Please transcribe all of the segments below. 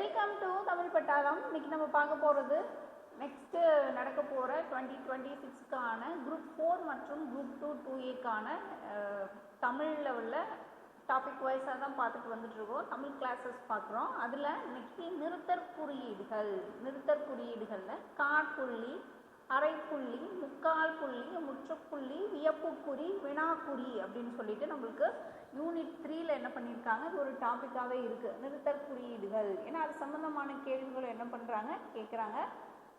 Welcome to Tamil பட்டாளம் இன்னைக்கு நம்ம பார்க்க போகிறது நெக்ஸ்ட்டு நடக்க போகிற டுவெண்ட்டி டுவெண்ட்டி சிக்ஸ்க்கான குரூப் ஃபோர் மற்றும் குரூப் டூ டூ ஏக்கான தமிழில் உள்ள டாபிக் வைஸாக தான் பார்த்துட்டு வந்துட்டுருக்கோம். தமிழ் கிளாஸஸ் பார்க்குறோம். அதில் இன்னைக்கு நிறுத்தற் குறியீடுகள் நிறுத்தற் குறியீடுகளில் காற்புள்ளி அரைப்புள்ளி முக்கால் புள்ளி முற்றுப்புள்ளி வியப்புக்குறி வினாக்குறி அப்படின்னு சொல்லிட்டு நம்மளுக்கு யூனிட் த்ரீல என்ன பண்ணியிருக்காங்க அது ஒரு டாப்பிக்காகவே இருக்குது நிறுத்தற் குறியீடுகள். ஏன்னா அது சம்மந்தமான கேள்விகள் என்ன பண்ணுறாங்க கேட்குறாங்க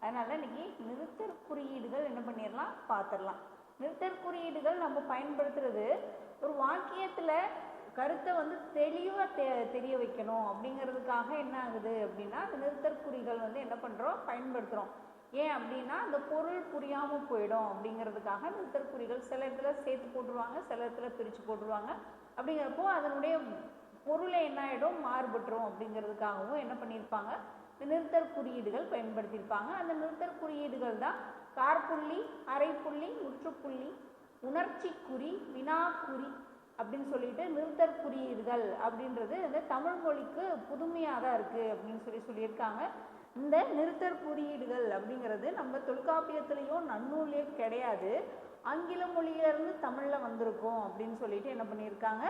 அதனால் இன்னைக்கு நிறுத்தற் குறியீடுகள் என்ன பண்ணிடலாம் பார்த்துடலாம் நிறுத்தற் குறியீடுகள் நம்ம பயன்படுத்துறது ஒரு வாக்கியத்தில் கருத்தை வந்து தெளிவாக தெ தெரிய வைக்கணும். அப்படிங்கிறதுக்காக என்ன ஆகுது அப்படின்னா அந்த நிறுத்தற் குறிகள் வந்து என்ன பண்ணுறோம் பயன்படுத்துகிறோம் ஏன் அப்படின்னா அந்த பொருள் புரியாமல் போயிடும் அப்படிங்கிறதுக்காக நிறுத்தற் குறிகள் சில இடத்துல சேர்த்து போட்டுருவாங்க சில இடத்துல பிரித்து போட்டுருவாங்க. அப்படிங்கிறப்போ அதனுடைய பொருளை என்ன ஆகிடும் மாறுபட்டுரும் அப்படிங்கிறதுக்காகவும் என்ன பண்ணியிருப்பாங்க? இந்த நிறுத்தற் குறியீடுகள் பயன்படுத்தியிருப்பாங்க. அந்த நிறுத்தற் குறியீடுகள் தான் கார்புள்ளி அரைப்புள்ளி முற்றுப்புள்ளி உணர்ச்சிக்குறி வினாக்குறி அப்படின்னு சொல்லிட்டு நிறுத்தற் குறியீடுகள் அப்படின்றது இந்த தமிழ் மொழிக்கு புதுமையாக தான் இருக்குது அப்படின்னு சொல்லி சொல்லியிருக்காங்க. இந்த நிறுத்தற் குறியீடுகள் அப்படிங்கிறது நம்ம தொல்காப்பியத்திலையும் நன்னூல்லையோ கிடையாது. ஆங்கில மொழியிலிருந்து தமிழில் வந்திருக்கோம் அப்படின்னு சொல்லிட்டு என்ன பண்ணியிருக்காங்க?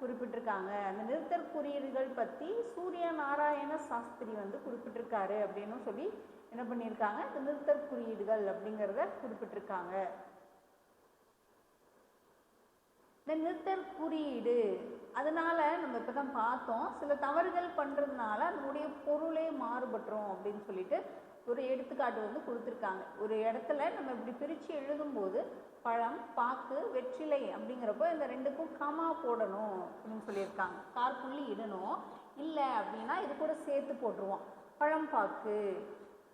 குறிப்பிட்டிருக்காங்க. அந்த நிறுத்தற் குறியீடுகள் பற்றி சூரிய நாராயண சாஸ்திரி வந்து குறிப்பிட்டிருக்காரு அப்படின்னு சொல்லி என்ன பண்ணியிருக்காங்க? இந்த நிறுத்தற் குறியீடுகள் அப்படிங்கிறத குறிப்பிட்டிருக்காங்க. இந்த நிறுத்தற் குறியீடு அதனால நம்ம இப்போ தான் பார்த்தோம். சில தவறுகள் பண்ணுறதுனால நம்முடைய பொருளே மாறுபட்டுரும் அப்படின்னு சொல்லிட்டு ஒரு எடுத்துக்காட்டு வந்து கொடுத்துருக்காங்க. ஒரு இடத்துல நம்ம இப்படி பிரித்து எழுதும்போது பழம் பாக்கு வெற்றிலை அப்படிங்கிறப்போ இந்த ரெண்டுக்கும் கமா போடணும் அப்படின்னு சொல்லியிருக்காங்க. கால் புள்ளி இடணும். இல்லை அப்படின்னா இது கூட சேர்த்து போட்டுருவோம். பழம் பாக்கு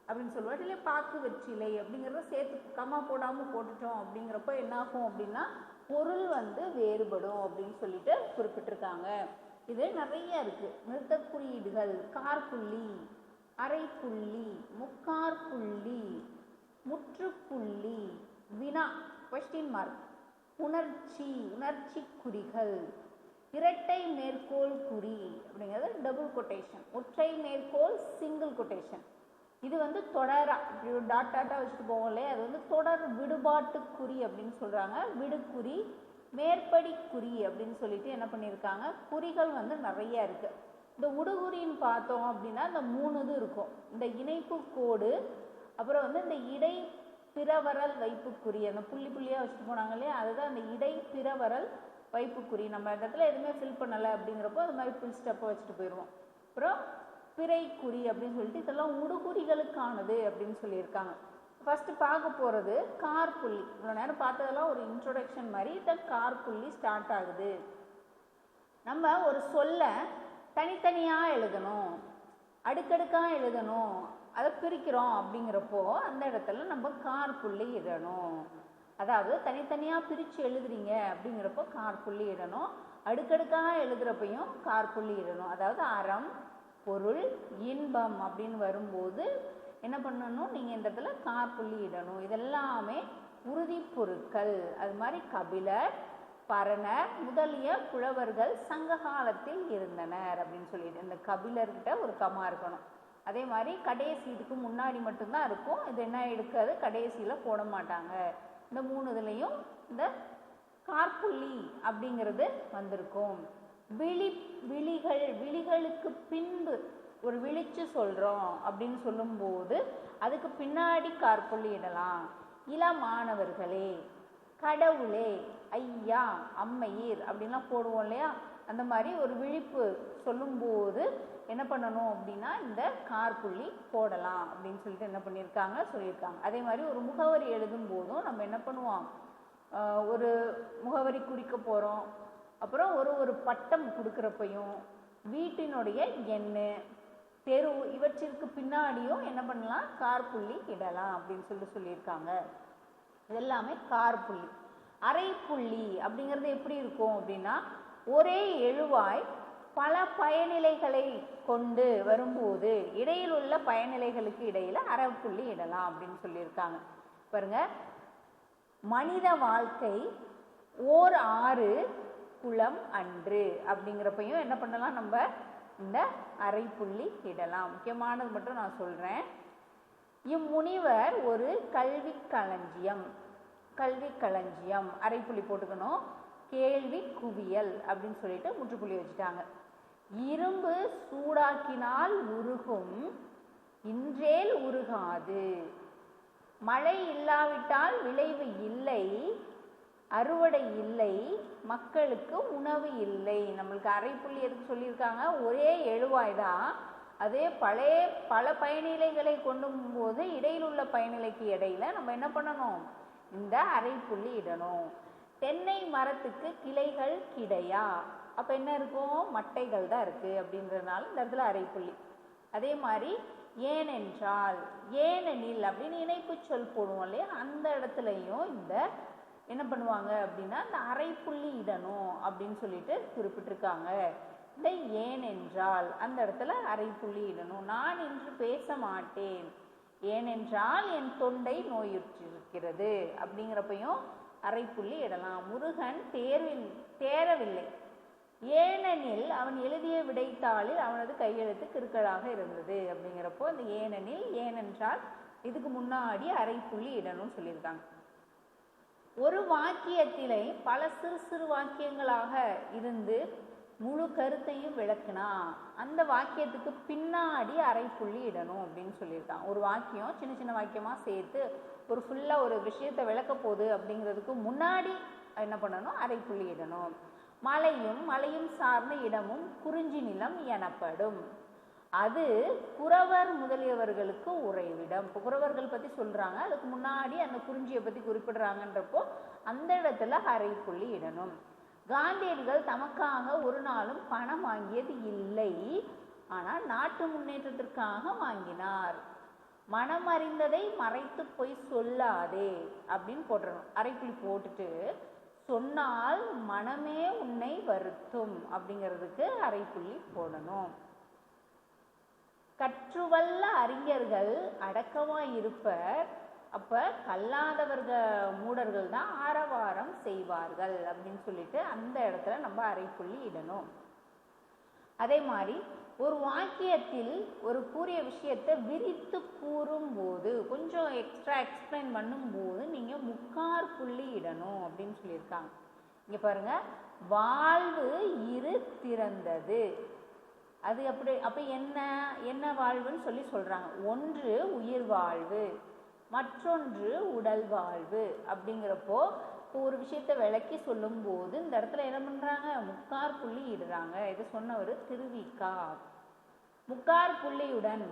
அப்படின்னு சொல்லுவோம் இல்லை பாக்கு வெற்றிலை அப்படிங்கிறத சேர்த்து கமா போடாமல் போட்டுட்டோம் அப்படிங்கிறப்போ என்னாகும் அப்படின்னா பொருள் வந்து வேறுபடும் அப்படின்னு சொல்லிட்டு குறிப்பிட்டிருக்காங்க. இது நிறைய இருக்குது நிறுத்த குறியீடுகள் கார்புள்ளி அரைப்புள்ளி முக்கார் புள்ளி முற்றுப்புள்ளி வினா கொஸ்டின் மார்க் உணர்ச்சி உணர்ச்சி குறிகள் இரட்டை மேற்கோள் குறி அப்படிங்கிறது டபுள் கொட்டேஷன் ஒற்றை மேற்கோள் சிங்கிள் கொட்டேஷன் இது வந்து தொடரா இப்படி ஒரு டாட் டாட்டாக வச்சுட்டு போவோம் இல்லையா? அது வந்து தொடர் விடுபாட்டு குறி அப்படின்னு சொல்கிறாங்க விடுக்குறி மேற்படி குறி அப்படின்னு சொல்லிட்டு என்ன பண்ணியிருக்காங்க? குறிகள் வந்து நிறைய இருக்குது இந்த உடுகுறின்னு பார்த்தோம் அப்படின்னா இந்த மூணு இது இருக்கும். இந்த இணைப்பு கோடு அப்புறம் வந்து இந்த இடை பிறவரல் வைப்புக்குறி அந்த புள்ளி புள்ளியாக வச்சுட்டு போனாங்க இல்லையா? அதுதான் அந்த இடை பிறவரல் வைப்புக்குறி. நம்ம இந்த இடத்துல எதுவுமே ஃபில் பண்ணலை அப்படிங்கிறப்போ அது மாதிரி ஃபுல் ஸ்டெப்பை வச்சுட்டு போயிடுவோம். அப்புறம் பிறைக்குறி அப்படின்னு சொல்லிட்டு இதெல்லாம் உடுகுறிகளுக்கானது அப்படின்னு சொல்லியிருக்காங்க. ஃபஸ்ட்டு பார்க்க போகிறது கார் புள்ளி. இவ்வளோ நேரம் பார்த்ததெல்லாம் ஒரு இன்ட்ரொடக்ஷன் மாதிரி இந்த கார் புள்ளி ஸ்டார்ட் ஆகுது. நம்ம ஒரு சொல்ல தனித்தனியாக எழுதணும். அடுக்கடுக்காக எழுதணும். அதை பிரிக்கிறோம் அப்படிங்கிறப்போ அந்த இடத்துல நம்ம கார் புள்ளி இடணும். அதாவது தனித்தனியாக பிரித்து எழுதுறீங்க அப்படிங்கிறப்போ கார் புள்ளி இடணும். அடுக்கடுக்காக எழுதுகிறப்பையும் கார் புள்ளி இடணும். அதாவது அறம் பொருள் இன்பம் அப்படின்னு வரும்போது என்ன பண்ணணும்? நீங்கள் இந்த இடத்துல கார் புள்ளி இடணும். இதெல்லாமே உறுதி பொருட்கள். அது மாதிரி கபிலர் பரணர் முதலிய புலவர்கள் சங்க காலத்தில் இருந்தனர் அப்படின்னு சொல்லிட்டு இந்த கபிலர்கிட்ட ஒரு கமா இருக்கணும். அதே மாதிரி கடைசி இதுக்கு முன்னாடி மட்டும்தான் இருக்கும். இது என்ன எடுக்காது கடைசியில் போட மாட்டாங்க. இந்த மூணு இதுலேயும் இந்த கார்புள்ளி அப்படிங்கிறது வந்திருக்கும். விழி விழிகள் விழிகளுக்கு பின்பு ஒரு விழிச்சு சொல்கிறோம் அப்படின்னு சொல்லும்போது அதுக்கு பின்னாடி கார்புள்ளி இடலாம். இளமானவர்களே கடவுளே ஐயா அம்மையீர் அப்படின்லாம் போடுவோம் இல்லையா? அந்த மாதிரி ஒரு விழிப்பு சொல்லும்போது என்ன பண்ணணும் அப்படின்னா இந்த கார்புள்ளி போடலாம் அப்படின்னு சொல்லிட்டு என்ன பண்ணியிருக்காங்க சொல்லியிருக்காங்க. அதே மாதிரி ஒரு முகவரி எழுதும் போதும் நம்ம என்ன பண்ணுவோம்? ஒரு முகவரி குறிக்க போகிறோம் அப்புறம் ஒரு ஒரு பட்டம் கொடுக்குறப்பையும் வீட்டினுடைய எண்ணு தெரு இவற்றிற்கு பின்னாடியும் என்ன பண்ணலாம்? கார் புள்ளி இடலாம் அப்படின்னு சொல்லிட்டு சொல்லியிருக்காங்க. இதெல்லாமே கார் புள்ளி அரை புள்ளி அப்படிங்கிறது எப்படி இருக்கும் அப்படின்னா ஒரே எழுவாய் பல பயனிலைகளை கொண்டு வரும்போது இடையில் உள்ள பயனிலைகளுக்கு இடையில் அரை புள்ளி இடலாம் அப்படின்னு சொல்லியிருக்காங்க. பாருங்க. மனித வாழ்க்கை ஓர் ஆறு குளம் அன்று அப்படிங்கிறப்பையும் என்ன பண்ணலாம் நம்ம இந்த அரைப்புள்ளி இடலாம். முக்கியமானது மட்டும் நான் சொல்கிறேன் இம்முனிவர் ஒரு கல்வி களஞ்சியம். கல்வி களஞ்சியம் அரைப்புள்ளி போட்டுக்கணும். கேள்வி குவியல் அப்படின்னு சொல்லிட்டு முற்றுப்புள்ளி வச்சுட்டாங்க. இரும்பு சூடாக்கினால் உருகும் இன்றேல் உருகாது. மழை இல்லாவிட்டால் விளைவு இல்லை அறுவடை இல்லை மக்களுக்கு உணவு இல்லை. நம்மளுக்கு அரைப்புள்ளி எதுக்கு சொல்லியிருக்காங்க? ஒரே எழுவாய் தான். அதே பழைய பல பயனிலைகளை கொண்டு போது இடையில் உள்ள பயனிலைக்கு இடையில நம்ம என்ன பண்ணணும்? இந்த அரைப்புள்ளி இடணும். தென்னை மரத்துக்கு கிளைகள் கிடையா? அப்போ என்ன இருக்கும்? மட்டைகள் தான் இருக்குது அப்படின்றதுனால இந்த இடத்துல அரைப்புள்ளி அதே மாதிரி ஏனென்றால் ஏனெனில் அப்படின்னு இணைப்பு சொல் போடுவோம் இல்லையா? அந்த இடத்துலையும் இந்த என்ன பண்ணுவாங்க அப்படின்னா இந்த அரைப்புள்ளி இடணும் அப்படின்னு சொல்லிட்டு குறிப்பிட்டிருக்காங்க. இந்த ஏனென்றால் அந்த இடத்துல அரைப்புள்ளி இடணும். நான் இன்று பேச மாட்டேன். ஏனென்றால் என் தொண்டை நோயுற்றிருக்கிறது. அப்படிங்கிறப்பையும் அரைப்புள்ளி இடலாம். முருகன் தேர்வில் தேரவில்லை. ஏனெனில் அவன் எழுதிய விடைத்தாளில் அவனது கையெழுத்து கிறுக்கலாக இருந்தது. அப்படிங்கிறப்போ அந்த ஏனெனில் ஏனென்றால் இதுக்கு முன்னாடி அரைப்புள்ளி இடணும்னு சொல்லியிருக்காங்க. ஒரு வாக்கியத்திலே பல சிறு சிறு வாக்கியங்களாக இருந்து முழு கருத்தையும் விளக்குனா அந்த வாக்கியத்துக்கு பின்னாடி அரைப்புள்ளி இடணும் அப்படின்னு சொல்லியிருக்கான். ஒரு வாக்கியம் சின்ன சின்ன வாக்கியமாக சேர்த்து ஒரு ஃபுல்லாக ஒரு விஷயத்தை விளக்க போகுது அப்படிங்கிறதுக்கு முன்னாடி என்ன பண்ணணும்? அரைப்புள்ளி இடணும். மலையும் மலையும் சார்ந்த இடமும் குறிஞ்சி நிலம் எனப்படும். அது குறவர் முதலியவர்களுக்கு உறைவிடம். இப்போ குறவர்கள் பற்றி சொல்கிறாங்க அதுக்கு முன்னாடி அந்த குறிஞ்சியை பற்றி குறிப்பிடுறாங்கன்றப்போ அந்த இடத்துல அரைப்புள்ளி இடணும். காந்தியடிகள் தமக்காக ஒரு நாளும் பணம் வாங்கியது இல்லை. ஆனால் நாட்டு முன்னேற்றத்திற்காக வாங்கினார். மனம் அறிந்ததை மறைத்து போய் சொல்லாதே அப்படின்னு போட்டுறணும். அரைப்புள்ளி போட்டுட்டு சொன்னால் மனமே உன்னை வருத்தும் அப்படிங்கிறதுக்கு அரைப்புள்ளி போடணும். கற்றுவல்ல அறிஞர்கள் அடக்கமாக இருப்பர். அப்போ கல்லாதவர்கள் மூடர்கள் தான் ஆரவாரம் செய்வார்கள் அப்படின்னு சொல்லிட்டு அந்த இடத்துல நம்ம அரைப்புள்ளி இடணும். அதே மாதிரி ஒரு வாக்கியத்தில் ஒரு கூறிய விஷயத்தை விரித்து கூறும்போது கொஞ்சம் எக்ஸ்ட்ரா எக்ஸ்பிளைன் பண்ணும்போது நீங்கள் முக்கார் புள்ளி இடணும் அப்படின்னு சொல்லியிருக்காங்க. இங்கே பாருங்க வாழ்வு இரு திறந்தது. அது அப்படி அப்போ என்ன என்ன வாழ்வுன்னு சொல்லி சொல்கிறாங்க ஒன்று உயிர் வாழ்வு. மற்றொன்று உடல் வாழ்வு அப்படிங்கிறப்போ இப்போ ஒரு விஷயத்தை விளக்கி சொல்லும்போது இந்த இடத்துல என்ன பண்ணுறாங்க முக்கார் புள்ளி இடுறாங்க. இது சொன்னவர் திருவிக்கா. முக்கார் புள்ளியுடன்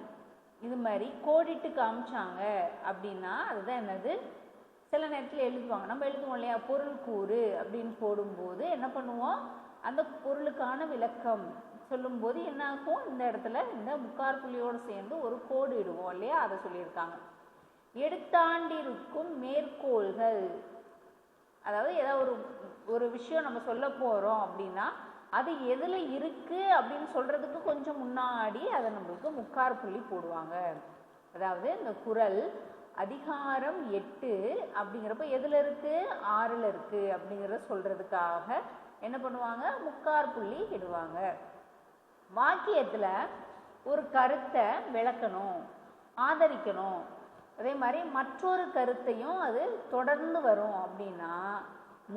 இது மாதிரி கோடிட்டு காமிச்சாங்க அப்படின்னா அதுதான் என்னது? சில நேரத்தில் எழுதுவாங்க. நம்ம எழுதுவோம் இல்லையா? பொருள் கூறு அப்படின்னு போடும்போது என்ன பண்ணுவோம்? அந்த பொருளுக்கான விளக்கம் சொல்லும்போது என்ன ஆகும்? இந்த இடத்துல இந்த முக்கார் புள்ளியோடு சேர்ந்து ஒரு கோடு இடுவோம் இல்லையா? அதை சொல்லியிருக்காங்க. எடுத்தாண்டிருக்கும் மேற்கோள்கள். அதாவது ஏதாவது ஒரு ஒரு விஷயம் நம்ம சொல்ல போகிறோம் அப்படின்னா அது எதில் இருக்குது அப்படின்னு சொல்கிறதுக்கு கொஞ்சம் முன்னாடி அதை நம்மளுக்கு முக்கார் புள்ளி போடுவாங்க. அதாவது இந்த குரல் அதிகாரம் எட்டு அப்படிங்கிறப்ப எதில் இருக்குது ஆறில் இருக்குது அப்படிங்கிறத சொல்கிறதுக்காக என்ன பண்ணுவாங்க? முக்கார் புள்ளி இடுவாங்க. வாக்கியத்தில் ஒரு கருத்தை விளக்கணும் ஆதரிக்கணும். அதே மாதிரி மற்றொரு கருத்தையும் அது தொடர்ந்து வரும் அப்படின்னா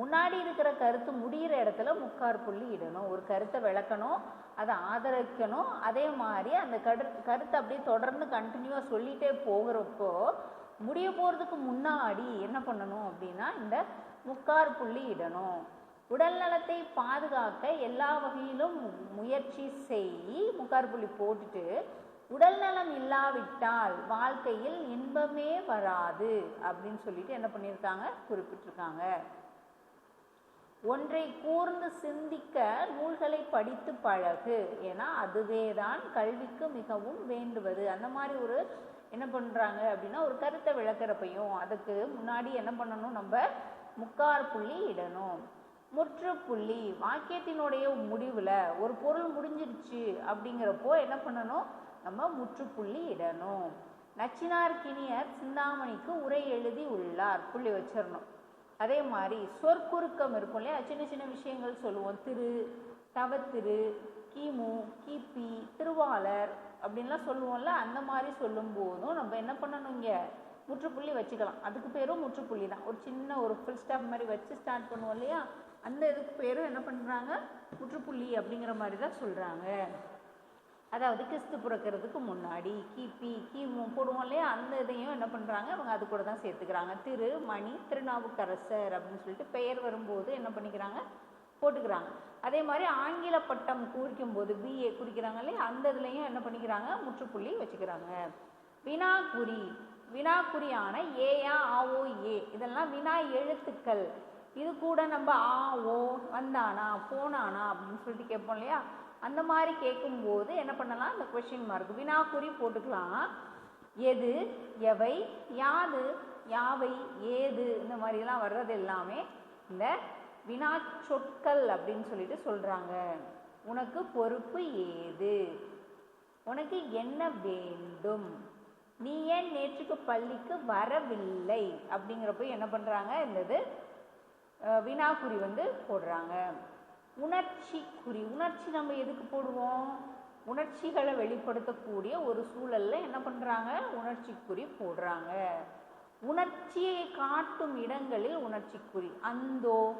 முன்னாடி இருக்கிற கருத்து முடிகிற இடத்துல முக்கார் புள்ளி இடணும். ஒரு கருத்தை விளக்கணும் அதை ஆதரிக்கணும். அதே மாதிரி அந்த கரு கருத்தை அப்படியே தொடர்ந்து கண்டினியூவாக சொல்லிகிட்டே போகிறப்போ முடிய போகிறதுக்கு முன்னாடி என்ன பண்ணணும் அப்படின்னா இந்த முக்கார் புள்ளி இடணும். உடல் நலத்தை பாதுகாக்க எல்லா வகையிலும் முயற்சி செய் முக்கார் புள்ளி போட்டுட்டு உடல் நலம் இல்லாவிட்டால் வாழ்க்கையில் இன்பமே வராது அப்படின்னு சொல்லிட்டு என்ன பண்ணியிருக்காங்க? குறிப்பிட்டிருக்காங்க. ஒன்றை கூர்ந்து சிந்திக்க நூல்களை படித்து பழகு. ஏன்னா அதுவே தான் கல்விக்கு மிகவும் வேண்டுவது. அந்த மாதிரி ஒரு என்ன பண்ணுறாங்க அப்படின்னா ஒரு கருத்தை விளக்குறப்பையும் அதுக்கு முன்னாடி என்ன பண்ணணும்? நம்ம முக்கார் புள்ளி இடணும். முற்றுப்புள்ளி வாக்கியத்தினுடைய முடிவில் ஒரு பொருள் முடிஞ்சிருச்சு அப்படிங்கிறப்போ என்ன பண்ணணும்? நம்ம முற்றுப்புள்ளி இடணும். நச்சினார்கினியர் சிந்தாமணிக்கு உரை எழுதி உள்ளார். புள்ளி வச்சிடணும் அதே மாதிரி சொற்குறுக்கம் இருக்கும் இல்லையா? சின்ன சின்ன விஷயங்கள் சொல்லுவோம். திரு தவத்திரு கிமு கிபி திருவாளர் அப்படின்லாம் சொல்லுவோம்ல? அந்த மாதிரி சொல்லும் போதும் நம்ம என்ன பண்ணணும் இங்கே? முற்றுப்புள்ளி வச்சுக்கலாம். அதுக்கு பேரும் முற்றுப்புள்ளி தான். ஒரு சின்ன ஒரு ஃபுல் ஸ்டாப் மாதிரி வச்சு ஸ்டார்ட் பண்ணுவோம் இல்லையா? அந்த இதுக்கு பேரும் என்ன பண்ணுறாங்க முற்றுப்புள்ளி அப்படிங்கிற மாதிரி தான் சொல்கிறாங்க அதாவது கிறிஸ்து பிறக்கிறதுக்கு முன்னாடி கிபி கிமு போடுவோம் இல்லையா? அந்த இதையும் என்ன பண்ணுறாங்க அவங்க அது கூட தான் சேர்த்துக்கிறாங்க. திரு மணி திருநாவுக்கரசர் அப்படின்னு சொல்லிட்டு பெயர் வரும்போது என்ன பண்ணிக்கிறாங்க? போட்டுக்கிறாங்க. அதே மாதிரி ஆங்கில பட்டம் குறிக்கும் போது பிஏ குறிக்கிறாங்க இல்லையா? அந்த இதுலேயும் என்ன பண்ணிக்கிறாங்க? முற்றுப்புள்ளி வச்சுக்கிறாங்க. வினாக்குறி வினாக்குறியான ஏயா ஆஓ ஏ. இதெல்லாம் வினா எழுத்துக்கள். இது கூட நம்ம ஆ ஓ வந்தானா போனானா அப்படின்னு சொல்லிட்டு கேட்போம் இல்லையா? அந்த மாதிரி கேட்கும்போது என்ன பண்ணலாம்? இந்த கொஷின் மார்க் வினாக்குறி போட்டுக்கலாம். எது? எவை? யாது? யாவை? ஏது? இந்த மாதிரிலாம் வர்றது எல்லாமே இந்த வினா சொற்கள் அப்படின்னு சொல்லிட்டு சொல்கிறாங்க உனக்கு பொறுப்பு ஏது? உனக்கு என்ன வேண்டும்? நீ ஏன் நேற்றுக்கு பள்ளிக்கு வரவில்லை? அப்படிங்கிறப்ப என்ன பண்ணுறாங்க இந்த இது வினாக்குறி வந்து போடுறாங்க. உணர்ச்சி குறி. உணர்ச்சி நம்ம எதுக்கு போடுவோம் உணர்ச்சிகளை வெளிப்படுத்தக்கூடிய ஒரு சூழல்ல என்ன பண்ணுறாங்க உணர்ச்சி குறி போடுறாங்க. உணர்ச்சியை காட்டும் இடங்களில் உணர்ச்சி குறி. அந்தோ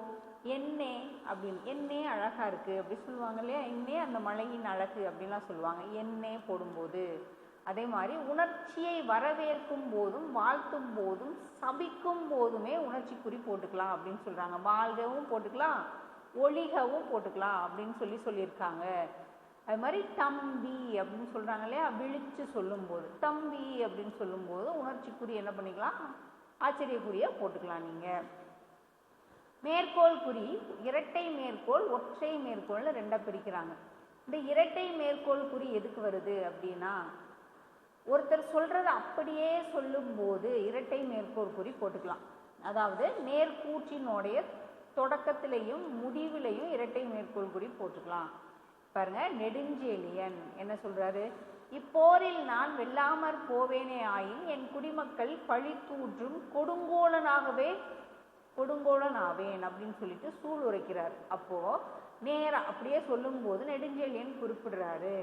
என்னே அப்படின்னு. என்னே அழகா இருக்கு. அப்படி சொல்லுவாங்க இல்லையா? என்னே அந்த மலையின் அழகு அப்படின்லாம் சொல்லுவாங்க. என்னே போடும்போது. அதே மாதிரி உணர்ச்சியை வரவேற்கும் போதும் வாழ்த்தும் போதும் சபிக்கும் போதுமே உணர்ச்சி குறி போட்டுக்கலாம் அப்படின்னு சொல்றாங்க. வாழ்கவும் போட்டுக்கலாம் ஒளிகவும் போட்டுக்கலாம் அப்படின்னு சொல்லி சொல்லியிருக்காங்க. அது மாதிரி தம்பி அப்படின்னு சொல்கிறாங்க இல்லையா? விழிச்சு சொல்லும்போது தம்பி அப்படின்னு சொல்லும்போது உணர்ச்சிக்குரிய என்ன பண்ணிக்கலாம்? ஆச்சரியக்குரிய போட்டுக்கலாம் நீங்கள் மேற்கோள் குறி இரட்டை மேற்கோள் ஒற்றை மேற்கோள்னு ரெண்டாக பிரிக்கிறாங்க. இந்த இரட்டை மேற்கோள் குறி எதுக்கு வருது அப்படின்னா ஒருத்தர் சொல்கிறத அப்படியே சொல்லும்போது இரட்டை மேற்கோள் குறி போட்டுக்கலாம். அதாவது நேர்கூற்றினுடைய தொடக்கத்திலையும் முடிவிலையும் இரட்டை மேற்கோள் குறி போட்டுக்கலாம். பாருங்க நெடுஞ்செழியன் என்ன சொல்றாரு? இப்போரில் நான் வெல்லாமற் போவேனே ஆயின் என் குடிமக்கள் பழி தூற்றும் கொடுங்கோலனாகவே கொடுங்கோலன் ஆவேன் அப்படின்னு சொல்லிட்டு சூழ் உரைக்கிறார். அப்போ நேராக அப்படியே சொல்லும்போது நெடுஞ்செழியன் குறிப்பிடுறாரு.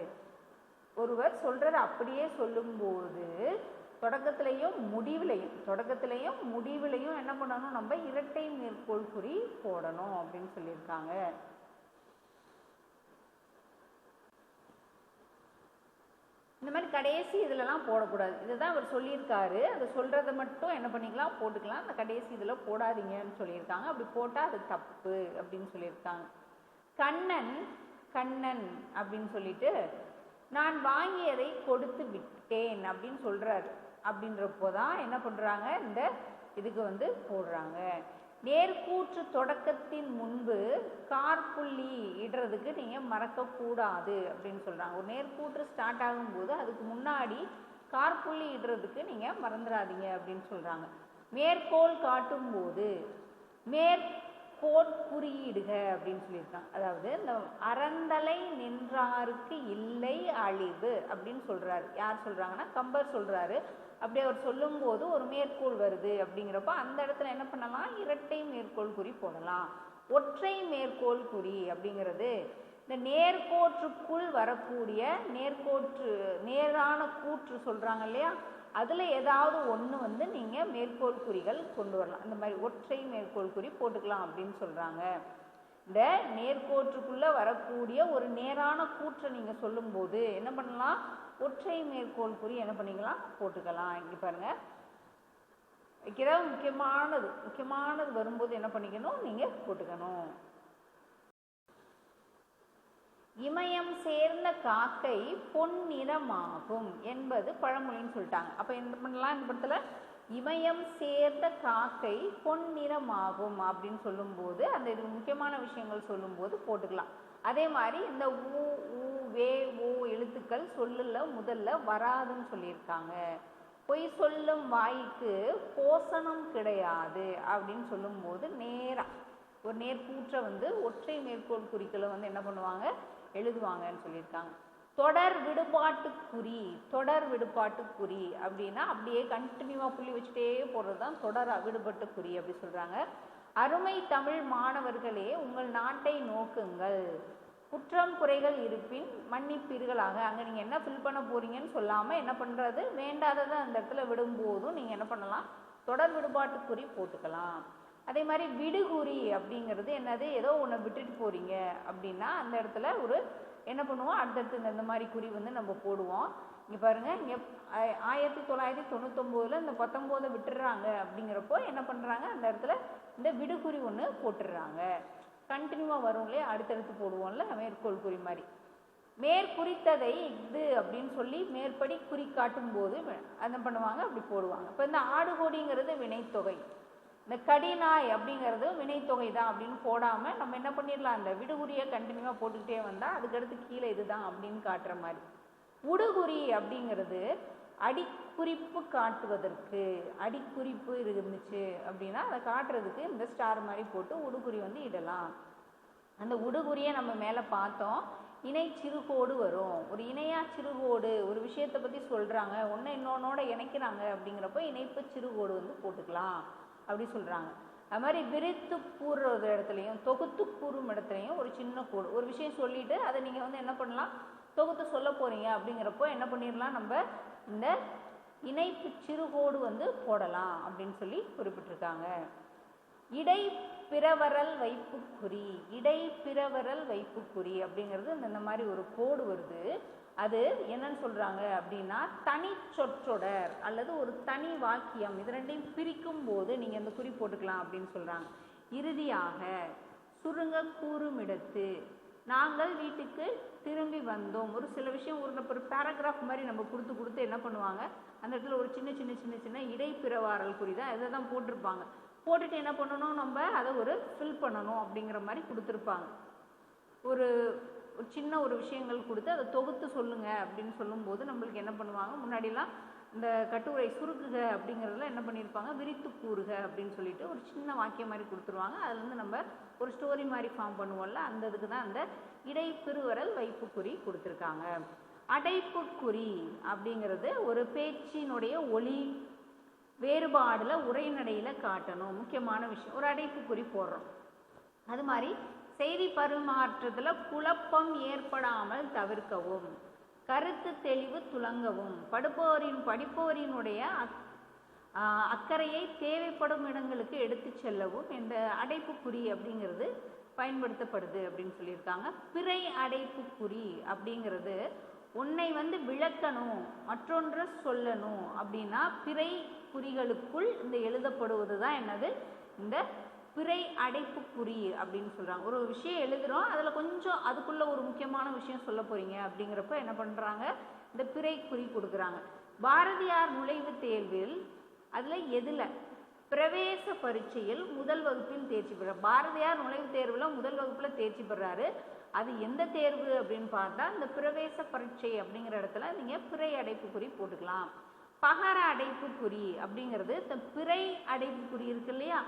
ஒருவர் சொல்றத அப்படியே சொல்லும்போது தொடக்கத்திலையும் முடிவிலையும் தொடக்கத்திலையும் முடிவிலையும் என்ன பண்ணணும்? நம்ம இரட்டை மேற்கோள் குறி போடணும் அப்படின்னு சொல்லியிருக்காங்க. இந்த மாதிரி கடைசி இதுலலாம் போடக்கூடாது. இதுதான் அவர் சொல்லியிருக்காரு. அதை சொல்கிறத மட்டும் என்ன பண்ணிக்கலாம்? போட்டுக்கலாம். அந்த கடைசி இதில் போடாதீங்கன்னு சொல்லியிருக்காங்க. அப்படி போட்டால் அது தப்பு அப்படின்னு சொல்லியிருக்காங்க. கண்ணன் கண்ணன் அப்படின்னு சொல்லிட்டு நான் வாங்கியதை கொடுத்து விட்டேன் அப்படின்னு சொல்றாரு. அப்படின்றப்போ தான் என்ன பண்ணுறாங்க இந்த இதுக்கு வந்து போடுறாங்க. நேர்கூற்று தொடக்கத்தின் முன்பு கார்புள்ளி இடுறதுக்கு நீங்கள் மறக்கக்கூடாது அப்படின்னு சொல்கிறாங்க ஒரு நேர்கூற்று ஸ்டார்ட் ஆகும்போது அதுக்கு முன்னாடி கார்புள்ளி இடுறதுக்கு நீங்கள் மறந்துடாதீங்க அப்படின்னு சொல்கிறாங்க மேற்கோள் காட்டும்போது மேற்கோட் குறியிடுக அப்படின்னு சொல்லியிருக்காங்க. அதாவது இந்த அறந்தலை நின்றாருக்கு இல்லை அழிவு அப்படின்னு சொல்கிறாரு யார் சொல்கிறாங்கன்னா கம்பர் சொல்கிறாரு அப்படி அவர் சொல்லும்போது ஒரு மேற்கோள் வருது அப்படிங்கிறப்ப அந்த இடத்துல என்ன பண்ணலாம்? இரட்டை மேற்கோள் குறி போடலாம். ஒற்றை மேற்கோள் குறி அப்படிங்கிறது இந்த நேர்கோற்றுக்குள் வரக்கூடிய நேர்கோற்று நேரான கூற்று சொல்கிறாங்க இல்லையா? அதில் ஏதாவது ஒன்று வந்து நீங்கள் மேற்கோள் குறிகள் கொண்டு வரலாம். இந்த மாதிரி ஒற்றை மேற்கோள் குறி போட்டுக்கலாம் அப்படின்னு சொல்கிறாங்க இந்த நேர்கோற்றுக்குள்ளே வரக்கூடிய ஒரு நேரான கூற்றை நீங்கள் சொல்லும்போது என்ன பண்ணலாம்? ஒற்றை மேற்கோள் குறி என்ன பண்ணிக்கலாம்? போட்டுக்கலாம். இங்கே பாருங்கள் வைக்கிற முக்கியமானது. முக்கியமானது வரும்போது என்ன பண்ணிக்கணும்? நீங்கள் போட்டுக்கணும். இமயம் சேர்ந்த காக்கை பொன்னிறமாகும் என்பது பழமொழின்னு சொல்லிட்டாங்க. அப்போ என்ன பண்ணலாம்? இந்த படத்தில் இமயம் சேர்ந்த காக்கை பொன்னிறமாகும் அப்படின்னு சொல்லும்போது அந்த இது முக்கியமான விஷயங்கள் சொல்லும்போது போட்டுக்கலாம். அதே மாதிரி இந்த ஊ ஊ வே ஓ எழுத்துக்கள் சொல்லில் முதல்ல வராதுன்னு சொல்லியிருக்காங்க. பொய் சொல்லும் வாய்க்கு போசனம் கிடையாது அப்படின்னு சொல்லும்போது நேராக ஒரு நேர்கூற்றை வந்து ஒற்றை மேற்கோள் குறிக்களை வந்து என்ன பண்ணுவாங்க? எழுதுவாங்கன்னு சொல்லியிருக்காங்க. தொடர் விடுபாட்டு குறி தொடர் விடுபாட்டு குறி அப்படின்னா அப்படியே கண்டினியூவாக புள்ளி வச்சுட்டே போடுறது தான் தொடர் விடுபட்டு குறி அப்படி சொல்கிறாங்க அருமை தமிழ் மாணவர்களே உங்கள் நாட்டை நோக்குங்கள். குற்றம் குறைகள் இருப்பின் மன்னிப்பீர்களாக. அங்கே நீங்கள் என்ன ஃபில் பண்ண போறீங்கன்னு சொல்லாமல் என்ன பண்ணுறது வேண்டாததை அந்த இடத்துல விடும்போதும் நீங்கள் என்ன பண்ணலாம்? தொடர் விடுபாட்டுக்குறி போட்டுக்கலாம். அதே மாதிரி விடுகுறி அப்படிங்கிறது என்னது? ஏதோ ஒன்று விட்டுட்டு போறீங்க அப்படின்னா அந்த இடத்துல ஒரு என்ன பண்ணுவோம்? அடுத்தடுத்து இந்த- இந்த மாதிரி குறி வந்து நம்ம போடுவோம். இங்கே பாருங்க இங்கே ஆயிரத்தி தொள்ளாயிரத்தி தொண்ணூத்தொம்போதில் இந்த பத்தொம்போதை விட்டுடுறாங்க அப்படிங்கிறப்போ என்ன பண்ணுறாங்க அந்த இடத்துல இந்த விடுகுறி ஒன்று போட்டுடுறாங்க கண்டினியூவாக வரும் இல்லையா அடுத்தடுத்து போடுவோம்ல மேற்கோள் குறி மாதிரி. மேற்குறித்ததை இது அப்படின்னு சொல்லி மேற்படி குறி காட்டும் போது என்ன பண்ணுவாங்க அப்படி போடுவாங்க. இப்போ இந்த ஆடுகோடிங்கிறது வினைத்தொகை. இந்த கடிநாய் அப்படிங்கிறது வினைத்தொகை தான் அப்படின்னு போடாமல் நம்ம என்ன பண்ணிடலாம் அந்த விடுகுறியை கண்டினியூவாக போட்டுக்கிட்டே வந்தால் அதுக்கடுத்து கீழே இதுதான் அப்படின்னு காட்டுற மாதிரி. உடுகுறி அப்படிங்கிறது அடி குறிப்பு காட்டுவதற்கு அடிக்குறிப்பு இருந்துச்சு அப்படின்னா அதை காட்டுறதுக்கு இந்த ஸ்டார் மாதிரி போட்டு உடுகுறி வந்து இடலாம். அந்த உடுகுறியை நம்ம மேலே பார்த்தோம் இணை சிறுகோடு வரும். ஒரு இணையா சிறுகோடு ஒரு விஷயத்தை பற்றி சொல்கிறாங்க ஒன்று இன்னொன்னோட இணைக்கிறாங்க அப்படிங்கிறப்போ இணைப்பு சிறுகோடு வந்து போட்டுக்கலாம் அப்படி சொல்கிறாங்க அது மாதிரி விரித்து கூறுறது இடத்துலையும் தொகுத்து கூறும் இடத்துலையும் ஒரு சின்ன கோடு ஒரு விஷயம் சொல்லிட்டு அதை நீங்கள் வந்து என்ன பண்ணலாம்? தொகுத்து சொல்ல போகிறீங்க அப்படிங்கிறப்போ என்ன பண்ணிடலாம் நம்ம? இந்த இணைப்பு சிறுகோடு வந்து போடலாம் அப்படின்னு சொல்லி குறிப்பிட்டிருக்காங்க. இடை பிறவரல் வைப்புக்குறி இடை பிறவரல் வைப்புக்குறி அப்படிங்கிறது இந்த இந்த மாதிரி ஒரு கோடு வருது. அது என்னன்னு சொல்கிறாங்க அப்படின்னா தனி சொற்றொடர் அல்லது ஒரு தனி வாக்கியம். இது ரெண்டையும் பிரிக்கும் போது நீங்கள் இந்த குறி போட்டுக்கலாம் அப்படின்னு சொல்கிறாங்க இறுதியாக சுருங்க கூறுமிடத்து நாங்கள் வீட்டுக்கு திரும்பி வந்தோம். ஒரு சில விஷயம் ஒரு ஒரு பேராகிராஃப் மாதிரி நம்ம கொடுத்து கொடுத்து என்ன பண்ணுவாங்க? அந்த இடத்துல ஒரு சின்ன சின்ன சின்ன சின்ன இடைப்பிறவாரல் குறி தான் இதை தான் போட்டிருப்பாங்க. போட்டுட்டு என்ன பண்ணணும்? நம்ம அதை ஒரு ஃபில் பண்ணணும் அப்படிங்கிற மாதிரி கொடுத்துருப்பாங்க. ஒரு ஒரு சின்ன ஒரு விஷயங்கள் கொடுத்து அதை தொகுத்து சொல்லுங்கள் அப்படின்னு சொல்லும்போது நம்மளுக்கு என்ன பண்ணுவாங்க? முன்னாடிலாம் இந்த கட்டுரை சுருக்குக அப்படிங்கிறதுல என்ன பண்ணியிருப்பாங்க விரித்து கூறுக அப்படின்னு சொல்லிட்டு ஒரு சின்ன வாக்கியம் மாதிரி கொடுத்துருவாங்க. அதுலேருந்து நம்ம ஒரு ஸ்டோரி மாதிரி ஃபார்ம் பண்ணுவோம்ல அந்த இதுக்கு தான் அந்த இடைப்பிருவரல் வைப்புக்குறி கொடுத்துருக்காங்க. அடைப்புக்குறி அப்படிங்கிறது ஒரு பேச்சினுடைய ஒளி வேறுபாடில் உரைநடையில் காட்டணும். முக்கியமான விஷயம். ஒரு அடைப்புக்குறி போடுறோம். அது மாதிரி செய்தி பரிமாற்றத்தில் குழப்பம் ஏற்படாமல் தவிர்க்கவும். கருத்து தெளிவு துலங்கவும். படுப்போரின் படிப்போரினுடைய அக்- அக்கறையை தேவைப்படும் இடங்களுக்கு எடுத்து செல்லவும் இந்த அடைப்புக்குறி அப்படிங்கிறது பயன்படுத்தப்படுது அப்படின்னு சொல்லியிருக்காங்க. பிறை அடைப்புக்குறி அப்படிங்கிறது உன்னை வந்து விளக்கணும் மற்றொன்று சொல்லணும் அப்படின்னா பிறை குறிகளுக்குள் இந்த எழுதப்படுவது தான் என்னது? இந்த பிறை அடைப்பு குறி அப்படின்னு சொல்கிறாங்க ஒரு விஷயம் எழுதுகிறோம் அதில் கொஞ்சம் அதுக்குள்ளே ஒரு முக்கியமான விஷயம் சொல்ல போகிறீங்க அப்படிங்கிறப்ப என்ன பண்ணுறாங்க இந்த பிறை குறி கொடுக்குறாங்க. பாரதியார் நுழைவுத் தேர்வில் அதில் எதில்? பிரவேச பரீட்சையில் முதல் வகுப்பில் தேர்ச்சி பெற பாரதியார் நுழைவுத் தேர்வில் முதல் வகுப்பில் தேர்ச்சி பெறாரு. அது எந்த தேர்வு அப்படின்னு பார்த்தா இந்த பிரவேச பரீட்சை அப்படிங்கிற இடத்துல நீங்கள் பிறை அடைப்பு குறி போட்டுக்கலாம். பகர அடைப்புக்குறி அப்படிங்கிறது இந்த பிறை அடைப்புக்குறி இருக்கு இல்லையா?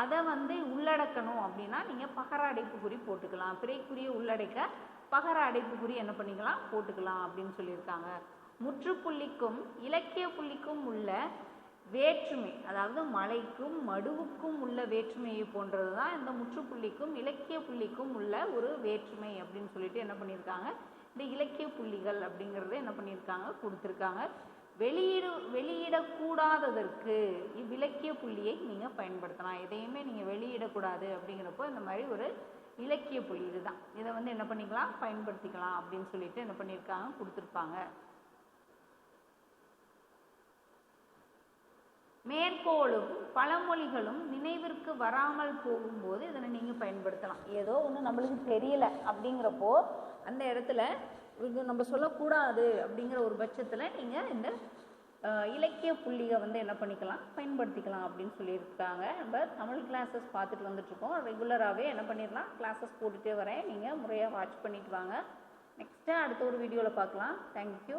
அதை வந்து உள்ளடக்கணும் அப்படின்னா நீங்கள் பகர அடைப்புக்குறி போட்டுக்கலாம். பிறைக்குறியை உள்ளடக்க பகர அடைப்புக்குறி என்ன பண்ணிக்கலாம்? போட்டுக்கலாம் அப்படின்னு சொல்லியிருக்காங்க. முற்றுப்புள்ளிக்கும் இலக்கிய புள்ளிக்கும் உள்ள வேற்றுமை அதாவது மலைக்கும் மடுவுக்கும் உள்ள வேற்றுமையை போன்றது தான் இந்த முற்றுப்புள்ளிக்கும் இலக்கிய புள்ளிக்கும் உள்ள ஒரு வேற்றுமை அப்படின்னு சொல்லிட்டு என்ன பண்ணியிருக்காங்க? இந்த இலக்கிய புள்ளிகள் அப்படிங்கிறத என்ன பண்ணியிருக்காங்க? கொடுத்துருக்காங்க. வெளியிடு வெளியிடக்கூடாததற்கு இவ்விலக்கிய புள்ளியை நீங்கள் பயன்படுத்தலாம். எதையுமே நீங்கள் வெளியிடக்கூடாது அப்படிங்கிறப்போ இந்த மாதிரி ஒரு இலக்கிய புள்ளி இதுதான். இதை வந்து என்ன பண்ணிக்கலாம்? பயன்படுத்திக்கலாம் அப்படின்னு சொல்லிட்டு என்ன பண்ணியிருக்காங்க? கொடுத்துருப்பாங்க. மேற்கோளும் பழமொழிகளும் நினைவிற்கு வராமல் போகும்போது இதனை நீங்கள் பயன்படுத்தலாம். ஏதோ ஒன்று நம்மளுக்கு தெரியல அப்படிங்கிறப்போ அந்த இடத்துல இது நம்ம சொல்லக்கூடாது அப்படிங்கிற ஒரு பட்சத்தில் நீங்கள் இந்த இலக்கிய புள்ளியை வந்து என்ன பண்ணிக்கலாம் பயன்படுத்திக்கலாம் அப்படின்னு சொல்லியிருக்காங்க. நம்ம தமிழ் கிளாஸஸ் பார்த்துட்டு வந்துட்ருக்கோம் ரெகுலராகவே என்ன பண்ணிடலாம் கிளாஸஸ் போட்டுகிட்டே வரேன். நீங்கள் முறையாக வாட்ச் பண்ணிட்டு வாங்க. நெக்ஸ்ட்டு அடுத்த ஒரு வீடியோவில் பார்க்கலாம். தேங்க்யூ